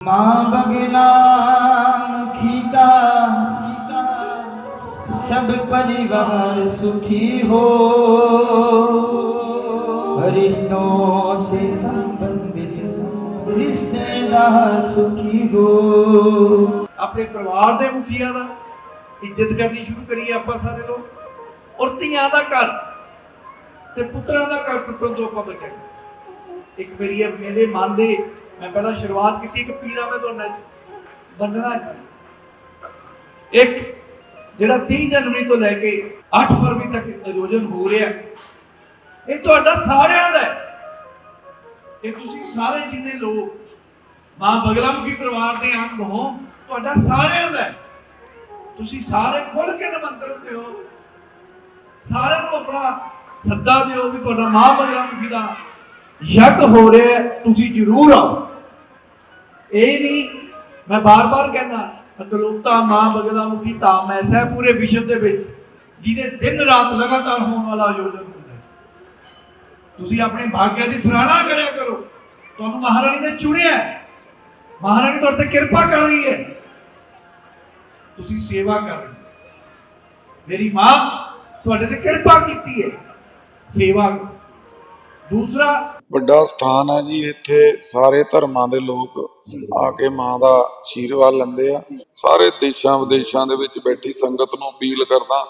माँ बगला मुखी का सब परिवार सुखी हो रिश्तों से संबंधित रिश्तेदार सुखी हो ਆਪਣੇ ਪਰਿਵਾਰ ਦੇ ਮੁਖੀਆਂ ਦਾ ਇੱਜ਼ਤ ਕਰਨੀ ਸ਼ੁਰੂ ਕਰੀਏ ਆਪਾਂ ਸਾਰੇ ਲੋਕ ਔਰ ਧੀਆਂ ਦਾ ਘਰ ਤੇ ਪੁੱਤਰਾਂ ਦਾ ਘਰ ਟੁੱਟਣ ਤੋਂ ਆਪਾਂ ਬਚਾਂਗੇ ਇੱਕ ਮੇਰੀ ਇਹ ਮੇਰੇ ਮਨ ਦੇ ਮੈਂ ਪਹਿਲਾਂ ਸ਼ੁਰੂਆਤ ਕੀਤੀ, ਇੱਕ ਪੀੜਾ ਮੈਂ ਤੁਹਾਡੇ ਨਾਲ ਬੰਨਣਾ ਚਾਹੁੰਦਾ ਇੱਕ, ਜਿਹੜਾ 30 ਜਨਵਰੀ ਤੋਂ ਲੈ ਕੇ 8 ਫਰਵਰੀ ਤੱਕ ਆਯੋਜਨ ਹੋ ਰਿਹਾ ਇਹ ਤੁਹਾਡਾ ਸਾਰਿਆਂ ਦਾ ਹੈ। ਇਹ ਤੁਸੀਂ ਸਾਰੇ ਜਿੰਨੇ ਲੋਕ ਮਾਂ ਬਗਲਾਮੁਖੀ ਪਰਿਵਾਰ ਦੇ ਅੰਗ ਹੋ, ਤੁਹਾਡਾ ਸਾਰਿਆਂ ਦਾ ਤੁਸੀਂ ਸਾਰੇ ਖੁੱਲ ਕੇ ਨਿਮੰਤਰਿਤ ਦਿਓ। ਸਾਰਿਆਂ ਨੂੰ ਆਪਣਾ ਸੱਦਾ ਦਿਓ ਵੀ ਤੁਹਾਡਾ ਮਾਂ ਬਗਲਾਮੁਖੀ ਦਾ ਯੱਗ ਹੋ ਰਿਹਾ ਤੁਸੀਂ ਜ਼ਰੂਰ ਆਓ। ਇਹ ਨਹੀਂ, ਮੈਂ ਬਾਰ-ਬਾਰ ਕਹਿੰਦਾ, ਅਕਲੋਤਾ ਮਾਂ ਬਗਲਾਮੁਖੀ ਧਾਮ ਐਸਾ ਹੈ ਪੂਰੇ ਵਿਸ਼ਵ ਦੇ ਵਿੱਚ, ਜਿਹਦੇ ਦਿਨ ਰਾਤ ਲਗਾਤਾਰ ਹੋਣ ਵਾਲਾ ਆਯੋਜਨ ਹੁੰਦਾ ਹੈ। ਤੁਸੀਂ ਆਪਣੇ ਭਾਗਿਆ ਦੀ ਸਰਾਹਨਾ ਕਰਿਆ ਕਰੋ। ਤੁਹਾਨੂੰ ਮਹਾਰਾਣੀ ਨੇ ਚੁਣਿਆ ਮਹਾਰਾਣੀ ਤੁਹਾਡੇ ਤੇ ਕਿਰਪਾ ਕਰ ਰਹੀ ਹੈ। ਤੁਸੀਂ ਸੇਵਾ ਕਰ ਰਹੇ ਹੋ। ਮੇਰੀ ਮਾਂ ਤੁਹਾਡੇ ਤੇ ਕਿਰਪਾ ਕੀਤੀ ਹੈ। ਸੇਵਾ ਕਰੋ। ਦੂਸਰਾ ਵੱਡਾ ਸਥਾਨ ਹੈ ਜੀ, ਇੱਥੇ ਸਾਰੇ ਧਰਮਾਂ ਦੇ ਲੋਕ ਆ ਕੇ ਮਾਂ ਦਾ ਆਸ਼ੀਰਵਾਦ ਲੈਂਦੇ ਆ। ਸਾਰੇ ਦੇਸ਼ਾਂ ਵਿਦੇਸ਼ਾਂ ਦੇ ਵਿੱਚ ਬੈਠੀ ਸੰਗਤ ਨੂੰ ਅਪੀਲ ਕਰਦਾ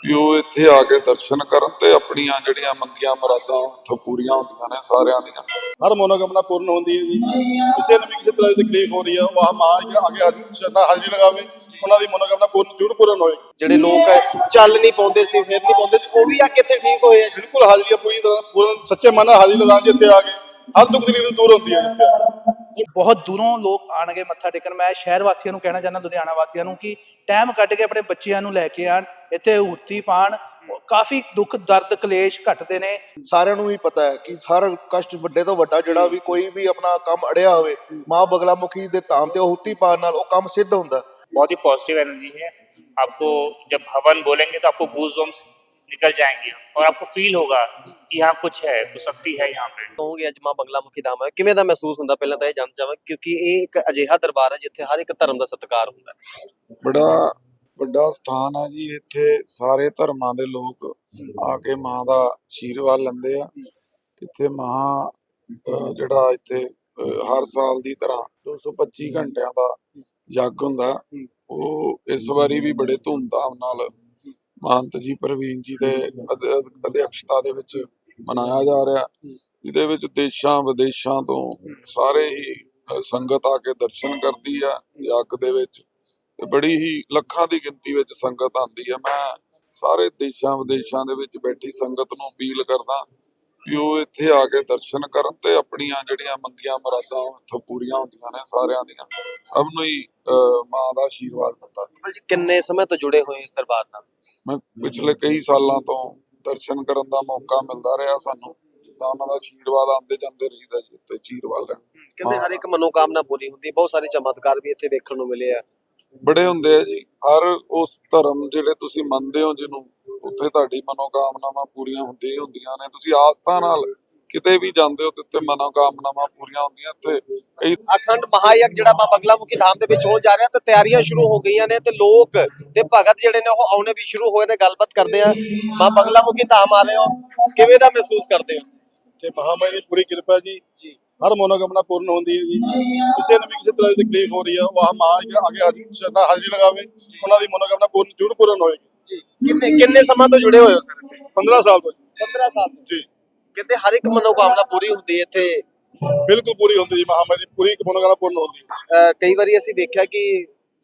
ਵੀ ਉਹ ਇੱਥੇ ਆ ਕੇ ਦਰਸ਼ਨ ਕਰਨ ਤੇ ਆਪਣੀਆਂ ਜਿਹੜੀਆਂ ਮੰਗੀਆਂ ਮੁਰਾਦਾਂ ਉੱਥੋਂ ਪੂਰੀਆਂ ਹੁੰਦੀਆਂ ਨੇ ਸਾਰਿਆਂ ਦੀਆਂ। ਹਰ ਮਨੋਕਾਮਨਾ ਪੂਰਨ ਹੁੰਦੀ ਹੈ ਜੀ। ਕਿਸੇ ਨੂੰ ਵੀ ਕਿਸੇ ਤਰ੍ਹਾਂ ਦੀ ਤਕਲੀਫ ਹੋ ਰਹੀ ਹੈ ਉਹ ਮਾਂ ਆਗੇ ਹਾਜ਼ਰ ਹਾਜ਼ਰੀ ਲਗਾਵੇ। ਉਹਨਾਂ ਦੀ ਮਨੋਕਾਮਨਾ ਪੂਰਨ ਜ਼ਰੂਰ ਪੂਰਨ ਹੋਏਗੀ। ਜਿਹੜੇ ਲੋਕ ਚੱਲ ਨਹੀਂ ਪਾਉਂਦੇ ਸੀ ਫਿਰ ਨਹੀਂ ਪਾਉਂਦੇ ਸੀ ਉਹ ਵੀ ਆ ਕੇ ਇੱਥੇ ਠੀਕ ਹੋਏ ਆ। ਬਿਲਕੁਲ ਹਾਜ਼ਰੀ ਪੂਰੀ ਤਰ੍ਹਾਂ ਪੂਰਨ ਸੱਚੇ ਮਨ ਨਾਲ ਹਾਜ਼ਰੀ ਲਗਾਉਣ ਜਿੱਥੇ ਆ ਕੇ ਹਰ ਦੁੱਖ ਤਕਲੀਫ ਦੂਰ ਹੁੰਦੀ ਹੈ ਜਿੱਥੇ ਆ ਕੇ। ਬਹੁਤ ਦੂਰੋਂ ਲੋਕ ਆਣਗੇ ਮੱਥਾ ਟੇਕਣ। ਮੈਂ ਸ਼ਹਿਰ ਵਾਸੀਆਂ ਨੂੰ ਕਹਿਣਾ ਚਾਹੁੰਦਾ ਲੁਧਿਆਣਾ ਵਾਸੀਆਂ ਨੂੰ ਕਿ ਟਾਈਮ ਕੱਢ ਕੇ ਆਪਣੇ ਬੱਚਿਆਂ ਨੂੰ ਲੈ ਕੇ ਆਣ ਇੱਥੇ ਹੁੱਤੀ ਪਾਣ। ਕਾਫੀ ਦੁੱਖ ਦਰਦ ਕਲੇਸ਼ ਘਟਦੇ ਨੇ। ਸਾਰਿਆਂ ਨੂੰ ਹੀ ਪਤਾ ਹੈ ਕਿ ਹਰ ਕਸ਼ਟ ਵੱਡੇ ਤੋਂ ਵੱਡਾ ਜਿਹੜਾ ਵੀ ਕੋਈ ਵੀ ਆਪਣਾ ਕੰਮ ਅੜਿਆ ਹੋਵੇ ਮਾਂ ਬਗਲਾਮੁਖੀ ਦੇ ਧਾਮ ਤੇ ਉਹ ਹੁੱਤੀ ਪਾਣ ਨਾਲ ਉਹ ਕੰਮ ਸਿੱਧ ਹੁੰਦਾ। बहुत ही पॉजिटिव एनर्जी है आपको जब हवन बोलेंगे तो आपको गूज निकल जाएंगे और आपको फील होगा कि यहाँ कुछ है कुछ शक्ति है यहाँ पे ਕਹੋਗੇ ਅੱਜ ਮਾਂ ਬੰਗਲਾ ਮੁਖੀ ਧਾਮ ਹੈ ਕਿਵੇਂ ਦਾ ਮਹਿਸੂਸ ਹੁੰਦਾ ਪਹਿਲਾਂ ਤਾਂ ਇਹ ਜਾਣ ਚਾਹਾਂ ਕਿਉਂਕਿ ਇਹ ਇੱਕ ਅਜਿਹਾ ਦਰਬਾਰ ਹੈ ਜਿੱਥੇ ਹਰ ਇੱਕ ਧਰਮ ਦਾ ਸਤਿਕਾਰ ਹੁੰਦਾ ਹੈ ਬੜਾ ਵੱਡਾ ਸਥਾਨ ਹੈ ਜੀ ਇੱਥੇ ਸਾਰੇ ਧਰਮਾਂ ਦੇ ਲੋਕ ਆ ਕੇ ਮਾਂ ਦਾ ਆਸ਼ੀਰਵਾਦ ਲੈਂਦੇ ਆ ਇੱਥੇ ਮਾਂ ਅਹ ਜਿਹੜਾ ਇੱਥੇ ਅਹ ਹਰ ਸਾਲ ਦੀ ਤਰ੍ਹਾਂ 225 ਘੰਟਿਆਂ ਦਾ ਯੱਗ ਹੁੰਦਾ। ਉਹ ਇਸ ਵਾਰੀ ਵੀ ਬੜੇ ਧੂਮਧਾਮ ਨਾਲ ਮਹੰਤ ਜੀ ਪ੍ਰਵੀਨ ਜੀ ਦੇ ਅਧ- ਅਧ- ਅਧਿਕਸ਼ਤਾ ਦੇ ਵਿੱਚ ਮਨਾਇਆ ਜਾ ਰਿਹਾ। ਜਿਹਦੇ ਵਿੱਚ ਦੇਸ਼ਾਂ ਵਿਦੇਸ਼ਾਂ ਤੋਂ ਸਾਰੇ ਹੀ ਸੰਗਤ ਆ ਕੇ ਦਰਸ਼ਨ ਕਰਦੀ ਆ ਯੱਗ ਦੇ ਵਿੱਚ। ਤੇ ਬੜੀ ਹੀ ਲੱਖਾਂ ਦੀ ਗਿਣਤੀ ਵਿੱਚ ਸੰਗਤ ਆਉਂਦੀ ਹੈ ਮੈਂ ਸਾਰੇ ਦੇਸ਼ਾਂ ਵਿਦੇਸ਼ਾਂ ਦੇ ਵਿੱਚ ਬੈਠੀ ਸੰਗਤ ਨੂੰ ਅਪੀਲ ਕਰਦਾ ਵੀ ਉਹ ਇੱਥੇ ਆ ਕੇ ਦਰਸ਼ਨ ਕਰਨ ਤੇ ਆਪਣੀਆਂ ਜਿਹੜੀਆਂ ਮੰਗੀਆਂ ਮੁਰਾਦਾਂ ਉੱਥੋਂ ਪੂਰੀਆਂ ਹੁੰਦੀਆਂ ਨੇ ਸਾਰਿਆਂ ਦੀਆਂ। ਸਭ ਨੂੰ ਹੀ ਮਾਂ ਦਾ ਆਸ਼ੀਰਵਾਦ ਮਿਲਦਾ। ਅੰਕਲ ਜੀ ਕਿੰਨੇ ਸਮੇਂ ਤੋਂ ਜੁੜੇ ਹੋਏ ਇਸ ਦਰਬਾਰ ਨਾਲ? ਮੈਂ ਪਿਛਲੇ ਕਈ ਸਾਲਾਂ ਤੋਂ ਦਰਸ਼ਨ ਕਰਨ ਦਾ ਮੌਕਾ ਮਿਲਦਾ ਰਿਹਾ ਸਾਨੂੰ। ਜਿੱਦਾਂ ਉਹਨਾਂ ਦਾ ਆਸ਼ੀਰਵਾਦ ਆਉਂਦੇ ਜਾਂਦੇ ਰਹੀਦਾ ਜੀ ਉੱਥੇ ਆਸ਼ੀਰਵਾਦ ਲੈਣ ਕਹਿੰਦੇ ਹਰ ਇੱਕ ਮਨੋਕਾਮਨਾ ਪੂਰੀ ਹੁੰਦੀ ਹੈ। ਬਹੁਤ ਸਾਰੇ ਚਮਤਕਾਰ ਵੀ ਇੱਥੇ ਵੇਖਣ ਨੂੰ ਮਿਲੇ ਆ। ਬੜੇ ਹੁੰਦੇ ਆ ਜੀ। ਹਰ ਉਸ ਧਰਮ ਜਿਹੜੇ ਤੁਸੀਂ ਮੰਨਦੇ ਹੋ ਜਿਹਨੂੰ ਉੱਥੇ ਤੁਹਾਡੀ ਮਨੋਕਾਮਨਾਵਾਂ ਪੂਰੀਆਂ ਹੁੰਦੀਆਂ ਹੀ ਹੁੰਦੀਆਂ ਨੇ ਤੁਸੀਂ ਆਸਥਾ ਨਾਲ ਕਿਤੇ ਵੀ ਜਾਂਦੇ ਹੋ ਤੇ ਉੱਥੇ ਮਨੋਕਾਮਨਾਵਾਂ ਪੂਰੀਆਂ ਹੁੰਦੀਆਂ ਤੇ ਕਈ ਅਖੰਡ ਮਹਾਯਗ ਜਿਹੜਾ ਮਾਂ ਬੰਗਲਾ ਮੁਖੀ ਧਾਮ ਦੇ ਵਿੱਚ ਹੋਣ ਜਾ ਰਿਹਾ ਤੇ ਤਿਆਰੀਆਂ ਸ਼ੁਰੂ ਹੋ ਗਈਆਂ ਨੇ ਤੇ ਲੋਕ ਤੇ ਭਗਤ ਜਿਹੜੇ ਨੇ ਉਹ ਆਉਣੇ ਵੀ ਸ਼ੁਰੂ ਹੋਏ ਨੇ ਗੱਲਬਾਤ ਕਰਦੇ ਆ ਮਾਂ ਬੰਗਲਾ ਮੁਖੀ ਧਾਮ ਆ ਰਹੇ ਹੋ ਕਿਵੇਂ ਦਾ ਮਹਿਸੂਸ ਕਰਦੇ ਹੋ ਤੇ ਮਹਾਮਾਈ ਦੀ ਪੂਰੀ ਕਿਰਪਾ ਜੀ ਹਰ ਮਨੋਕਾਮਨਾ ਪੂਰਨ ਹੁੰਦੀ ਹੈ ਜੀ ਕਿਸੇ ਨੂੰ ਵੀ ਕਿਸੇ ਤਰ੍ਹਾਂ ਦੀ ਤਕਲੀਫ ਹੋ ਰਹੀ ਹੈ ਉਹ ਮਾਂ ਆਗੇ ਹਾਜ਼ਰ ਸ਼ਰਧਾ ਹਾਜ਼ਰੀ ਲਗਾਵੇ ਉਹਨਾਂ ਦੀ ਮਨੋਕਾਮਨਾ ਪੂਰਨ ਜ਼ਰੂਰ ਪੂਰਨ ਹੋਏਗੀ ਕਿੰਨੇ ਕਿੰਨੇ ਸਮਾਂ ਤੋਂ ਜੁੜੇ ਹੋਏ ਹੋ ਸਰ? 15 ਸਾਲ ਤੋਂ ਜੀ। 15 ਸਾਲ ਤੋਂ। ਜੀ। ਕਹਿੰਦੇ ਹਰ ਇੱਕ ਮਨੋਕਾਮਨਾ ਪੂਰੀ ਹੁੰਦੀ ਹੈ ਇੱਥੇ? ਬਿਲਕੁਲ ਪੂਰੀ ਹੁੰਦੀ ਜੀ ਮਹਾਮਾਈ ਦੀ ਪੂਰੀ ਮਨੋਕਾਮਨਾ ਪੂਰਨ ਹੁੰਦੀ ਹੈ। ਕਈ ਵਾਰੀ ਅਸੀਂ ਦੇਖਿਆ ਕਿ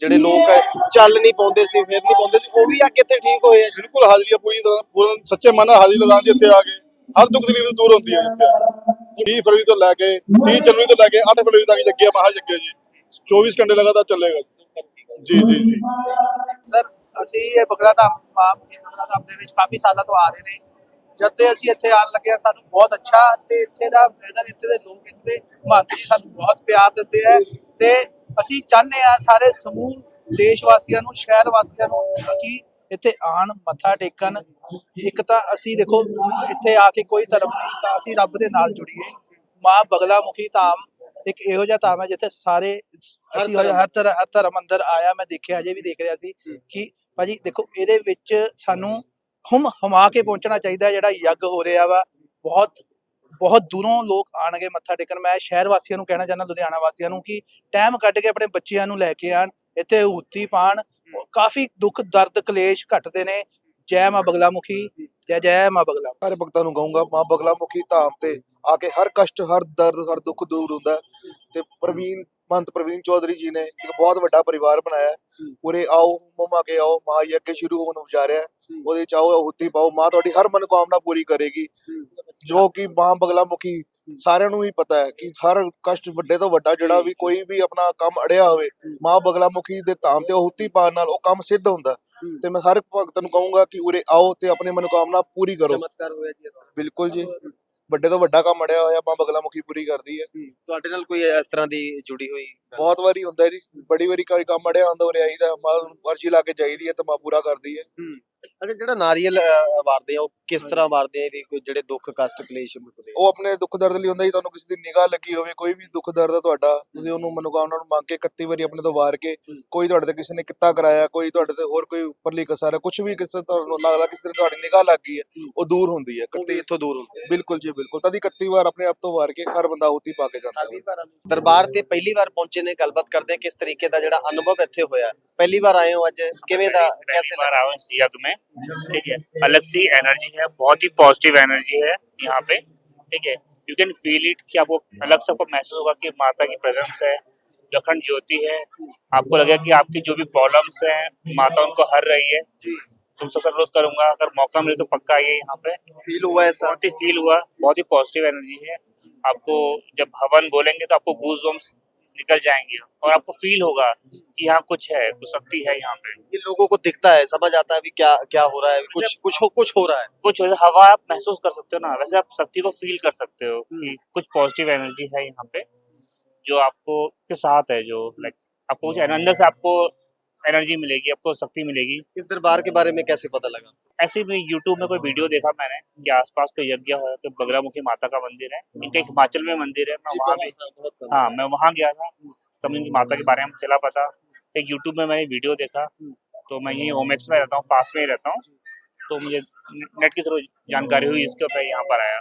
ਜਿਹੜੇ ਲੋਕ ਚੱਲ ਨਹੀਂ ਪਾਉਂਦੇ ਸੀ ਫਿਰ ਨਹੀਂ ਪਾਉਂਦੇ ਸੀ ਉਹ ਵੀ ਆ ਕੇ ਇੱਥੇ ਠੀਕ ਹੋਏ ਆ। ਬਿਲਕੁਲ ਹਾਜ਼ਰੀ ਪੂਰੀ ਤਰ੍ਹਾਂ ਪੂਰਨ ਸੱਚੇ ਮਨ ਨਾਲ ਹਾਜ਼ਰੀ ਲਗਾਉਣ ਜਿੱਥੇ ਆ ਕੇ ਹਰ ਦੁੱਖ ਤਕਲੀਫ ਦੂਰ ਹੁੰਦੀ ਹੈ ਕੇ। 30 ਫਰਵਰੀ ਤੋਂ ਲੈ ਕੇ 30 ਜਨਵਰੀ ਤੋਂ ਲੈ ਕੇ 8 ਫਰਵਰੀ ਤੱਕ ਜੱਗਿਆ ਮਹਾ ਜੱਗਿਆ ਜੀ। 24 ਘੰਟੇ ਲਗਾਤਾਰ ਚੱਲੇਗਾ ਜੀ ਜੀ ਜੀ। ਸਰ ਅਸੀਂ ਇਹ ਬਗਲਾ ਧਾਮ ਮਾਂ ਬਗਲਾ ਧਾਮ ਦੇ ਵਿੱਚ ਕਾਫੀ ਸਾਲਾਂ ਤੋਂ ਆ ਰਹੇ ਨੇ। ਜਦ ਤੇ ਅਸੀਂ ਇੱਥੇ ਆਣ ਲੱਗੇ ਸਾਨੂੰ ਬਹੁਤ ਅੱਛਾ ਤੇ ਇੱਥੇ ਦਾ ਵੈਦਰ ਇੱਥੇ ਦੇ ਲੋਕ, ਇੱਥੇ ਦੇ ਮਹੰਤ ਜੀ ਸਾਨੂੰ ਬਹੁਤ ਪਿਆਰ ਦਿੰਦੇ ਆ ਤੇ ਅਸੀਂ ਚਾਹੁੰਦੇ ਆ ਸਾਰੇ ਸਮੂਹ ਦੇਸ਼ ਵਾਸੀਆਂ ਨੂੰ ਸ਼ਹਿਰ ਵਾਸੀਆਂ ਨੂੰ ਕਿ ਇੱਥੇ ਆਣ ਮੱਥਾ ਟੇਕਣ। ਇੱਕ ਤਾਂ ਅਸੀਂ ਦੇਖੋ, ਇੱਥੇ ਆ ਕੇ ਕੋਈ ਧਰਮ ਨਹੀਂ, ਅਸੀਂ ਰੱਬ ਦੇ ਨਾਲ ਜੁੜੀਏ। ਮਾਂ ਬਗਲਾ ਮੁਖੀ ਧਾਮ ਇੱਕ ਇਹੋ ਜਿਹਾ ਧਾਮ ਹੈ ਜਿੱਥੇ ਸਾਰੇ ਅਸੀਂ। ਹਰ ਤਰ੍ਹਾਂ ਹਰ ਧਰਮ ਅੰਦਰ ਆਇਆ ਮੈਂ ਦੇਖਿਆ ਅਜੇ ਵੀ ਦੇਖ ਰਿਹਾ ਸੀ ਕਿ ਭਾਜੀ ਦੇਖੋ ਇਹਦੇ ਵਿੱਚ ਸਾਨੂੰ ਹਮ ਹਮਾ ਕੇ ਪਹੁੰਚਣਾ ਚਾਹੀਦਾ ਜਿਹੜਾ ਯੱਗ ਹੋ ਰਿਹਾ ਵਾ। ਬਹੁਤ ਬਹੁਤ ਦੂਰੋਂ ਲੋਕ ਆਣਗੇ ਮੱਥਾ ਟੇਕਣ। ਮੈਂ ਸ਼ਹਿਰ ਵਾਸੀਆਂ ਨੂੰ ਕਹਿਣਾ ਚਾਹੁੰਦਾ ਲੁਧਿਆਣਾ ਵਾਸੀਆਂ ਨੂੰ ਕਿ ਟਾਈਮ ਕੱਢ ਕੇ ਆਪਣੇ ਬੱਚਿਆਂ ਨੂੰ ਲੈ ਕੇ ਆਣ ਇੱਥੇ ਹੁੱਤੀ ਪਾਣ। ਕਾਫੀ ਦੁੱਖ ਦਰਦ ਕਲੇਸ਼ ਘਟਦੇ ਨੇ। ਜੈ ਮਾਂ ਬਗਲਾ ਮੁਖੀ ਜੈ ਜੈ ਮਾਂ ਬਗਲਾ ਸਾਰੇ ਭਗਤਾਂ ਨੂੰ ਕਹੂੰਗਾ ਮਾਂ ਬਗਲਾ ਮੁਖੀ ਧਾਮ ਤੇ ਆ ਕੇ ਹਰ ਕਸ਼ਟ ਹਰ ਦਰਦ ਹਰ ਦੁੱਖ ਦੂਰ ਹੁੰਦਾ ਹੈ। ਤੇ ਪ੍ਰਵੀਨ ਮੰਤ ਪ੍ਰਵੀਨ ਚੌਧਰੀ ਜੀ ਨੇ ਇੱਕ ਬਹੁਤ ਵੱਡਾ ਪਰਿਵਾਰ ਬਣਾਇਆ ਹੈ। ਉਰੇ ਆਓ ਮਮਾ ਕੇ ਆਓ ਮਾਂ ਯੱਗ ਸ਼ੁਰੂ ਹੋਣ ਵਿਚਾਰਿਆ ਹੈ। ਉਹਦੇ ਚ ਆਓ ਹੁੱਤੀ ਪਾਓ ਮਾਂ ਤੁਹਾਡੀ ਹਰ ਮਨੋਕਾਮਨਾ ਪੂਰੀ ਕਰੇਗੀ ਜੋ ਕਿ ਮਾਂ ਬਗਲਾ ਮੁਖੀ ਸਾਰਿਆਂ ਨੂੰ ਹੀ ਪਤਾ ਹੈ ਕਿ ਹਰ ਕਸ਼ਟ ਵੱਡੇ ਤੋਂ ਵੱਡਾ ਜਿਹੜਾ ਵੀ ਕੋਈ ਵੀ ਆਪਣਾ ਕੰਮ ਅੜਿਆ ਹੋਵੇ ਮਾਂ ਬਗਲਾ ਮੁਖੀ ਦੇ ਧਾਮ ਤੇ ਹੁੱਤੀ ਪਾਉਣ ਨਾਲ ਉਹ ਕੰਮ ਸਿੱਧ ਹੁੰਦਾ। ਤੇ ਮੈਂ ਹਰ ਭਗਤ ਨੂੰ ਕਹੂੰਗਾ ਕਿ ਉਰੇ ਆਓ ਤੇ ਆਪਣੀ ਮਨੋਕਾਮਨਾ ਪੂਰੀ ਕਰੋ। ਚਮਤਕਾਰ ਹੋਇਆ ਜੀ ਇਸ ਤਰ੍ਹਾਂ। ਬਿਲਕੁਲ ਜੀ। ਵੱਡੇ ਤੋਂ ਵੱਡਾ ਕੰਮ ਅੜਿਆ ਹੋਇਆ ਮਾਂ ਬਗਲਾ ਮੁਖੀ ਪੂਰੀ ਕਰਦੀ ਹੈ। ਤੁਹਾਡੇ ਨਾਲ ਕੋਈ ਇਸ ਤਰ੍ਹਾਂ ਦੀ ਜੁੜੀ ਹੋਈ ਬਹੁਤ ਵਾਰੀ ਹੁੰਦਾ ਜੀ। ਬੜੀ ਵਾਰੀ ਕੋਈ ਕੰਮ ਅੜਿਆ ਹੁੰਦਾ ਉਰੇ ਆਈਦਾ ਮਾਂ ਨੂੰ ਅਰਜੀ ਲਾ ਕੇ ਜਾਈਦੀ ਹੈ ਤੇ ਮਾਂ ਪੂਰਾ ਕਰਦੀ ਹੈ। ਅੱਛਾ ਜਿਹੜਾ ਨਾਰੀਅਲ ਅਹ, ਵਾਰਦੇ ਆ ਉਹ ਕਿਸ ਤਰ੍ਹਾਂ ਵਾਰਦੇ ਆ ਇਹਦੇ ਕੋਈ ਜਿਹੜੇ ਦੁੱਖ ਕਸ਼ਟ ਕਲੇਸ਼ ਮੁਕਦੇ ਉਹ ਆਪਣੇ ਦੁੱਖ ਦਰਦ ਲਈ ਹੁੰਦਾ ਜੀ ਤੁਹਾਨੂੰ ਕਿਸੇ ਦੀ ਨਿਗਾਹ ਲੱਗੀ ਹੋਵੇ ਕੋਈ ਵੀ ਦੁੱਖ ਦਰਦ ਹੈ ਤੁਹਾਡਾ ਤੁਸੀਂ ਉਹਨੂੰ ਮਨੋਕਾਮਨਾ ਨੂੰ ਮੰਗ ਕੇ 31 ਵਾਰੀ ਆਪਣੇ ਤੋਂ ਵਾਰ ਕੇ ਕੋਈ ਤੁਹਾਡੇ ਤੇ ਕਿਸੇ ਨੇ ਕਿੱਤਾ ਕਰਾਇਆ ਕੋਈ ਤੁਹਾਡੇ ਤੇ ਹੋਰ ਕੋਈ ਉੱਪਰਲੀ ਕਸਰ ਹੈ ਕੁਝ ਵੀ ਕਿਸੇ ਤੁਹਾਨੂੰ ਲੱਗਦਾ ਕਿਸੇ ਨੇ ਤੁਹਾਡੀ ਨਿਗਾਹ ਲੱਗ ਗਈ ਹੈ ਉਹ ਦੂਰ ਹੁੰਦੀ ਹੈ ਉਹ ਵੀ ਇੱਥੋਂ ਦੂਰ ਹੁੰਦੇ ਬਿਲਕੁਲ ਜੀ ਬਿਲਕੁਲ ਤਦੀ 31 ਵਾਰ ਆਪਣੇ ਆਪ ਤੋਂ ਵਾਰ ਕੇ ਹਰ ਬੰਦਾ ਹੁੱਤੀ ਪਾ ਕੇ ਜਾਂਦਾ ਹੈ ਦਰਬਾਰ ਤੇ ਪਹਿਲੀ ਵਾਰ ਪਹੁੰਚੇ ਨੇ ਗੱਲਬਾਤ ਕਰਦੇ ਆ ਕਿਸ ਤਰੀਕੇ ਦਾ ਜਿਹੜਾ ਅਨੁਭਵ ਇੱਥੇ ਹੋਇਆ ਪਹਿਲੀ ਵਾਰ ਆਏ ਹੋ ਅੱਜ ਕਿਵੇਂ ਦਾ पहली कैसे बार आया हूं इस यज्ञ में ठीक है अलग सी एनर्जी है बहुत ही पॉजिटिव एनर्जी है यहाँ पे। ठीक है यू कैन फील इट कि आपको अलग से आपको महसूस होगा कि माता की प्रेजेंस है अखंड ज्योति है। आपको लगेगा कि आपकी जो भी प्रॉब्लम्स हैं माता उनको हर रही है। तुम सबसे अनुरोध करूँगा अगर मौका मिले तो पक्का आइए यहाँ पे। फील हुआ ऐसा। बहुत ही फील हुआ बहुत ही पॉजिटिव एनर्जी है। आपको जब हवन बोलेंगे तो आपको गूज निकल जाएँगे। और आपको फील होगा कि यहाँ कुछ है कुछ शक्ति है यहाँ पे। ये लोगों को दिखता है समझ आता है अभी क्या क्या हो रहा है कुछ कुछ हो कुछ हो रहा है। कुछ हो हवा आप महसूस कर सकते हो ना। वैसे आप शक्ति को फील कर सकते हो कि कुछ पॉजिटिव एनर्जी है यहाँ पे जो आपको के साथ है जो लाइक आपको कुछ अंदर से आपको एनर्जी मिलेगी आपको शक्ति मिलेगी। इस दरबार के बारे में कैसे पता लगा? ऐसे में यूट्यूब में कोई वीडियो देखा मैंने कि आसपास कोई यज्ञ है बगरा बगलामुखी माता का मंदिर है इनका एक हिमाचल में मंदिर है मैं वहाँ भी हाँ मैं वहाँ गया था तब इनकी माता के बारे में चला पता फिर यूट्यूब में मैंने वीडियो देखा तो मैं यहीं ओमेक्स में रहता हूँ पास में ही रहता हूँ। तो मुझे नेट के थ्रू जानकारी हुई इसके ऊपर यहाँ पर आया।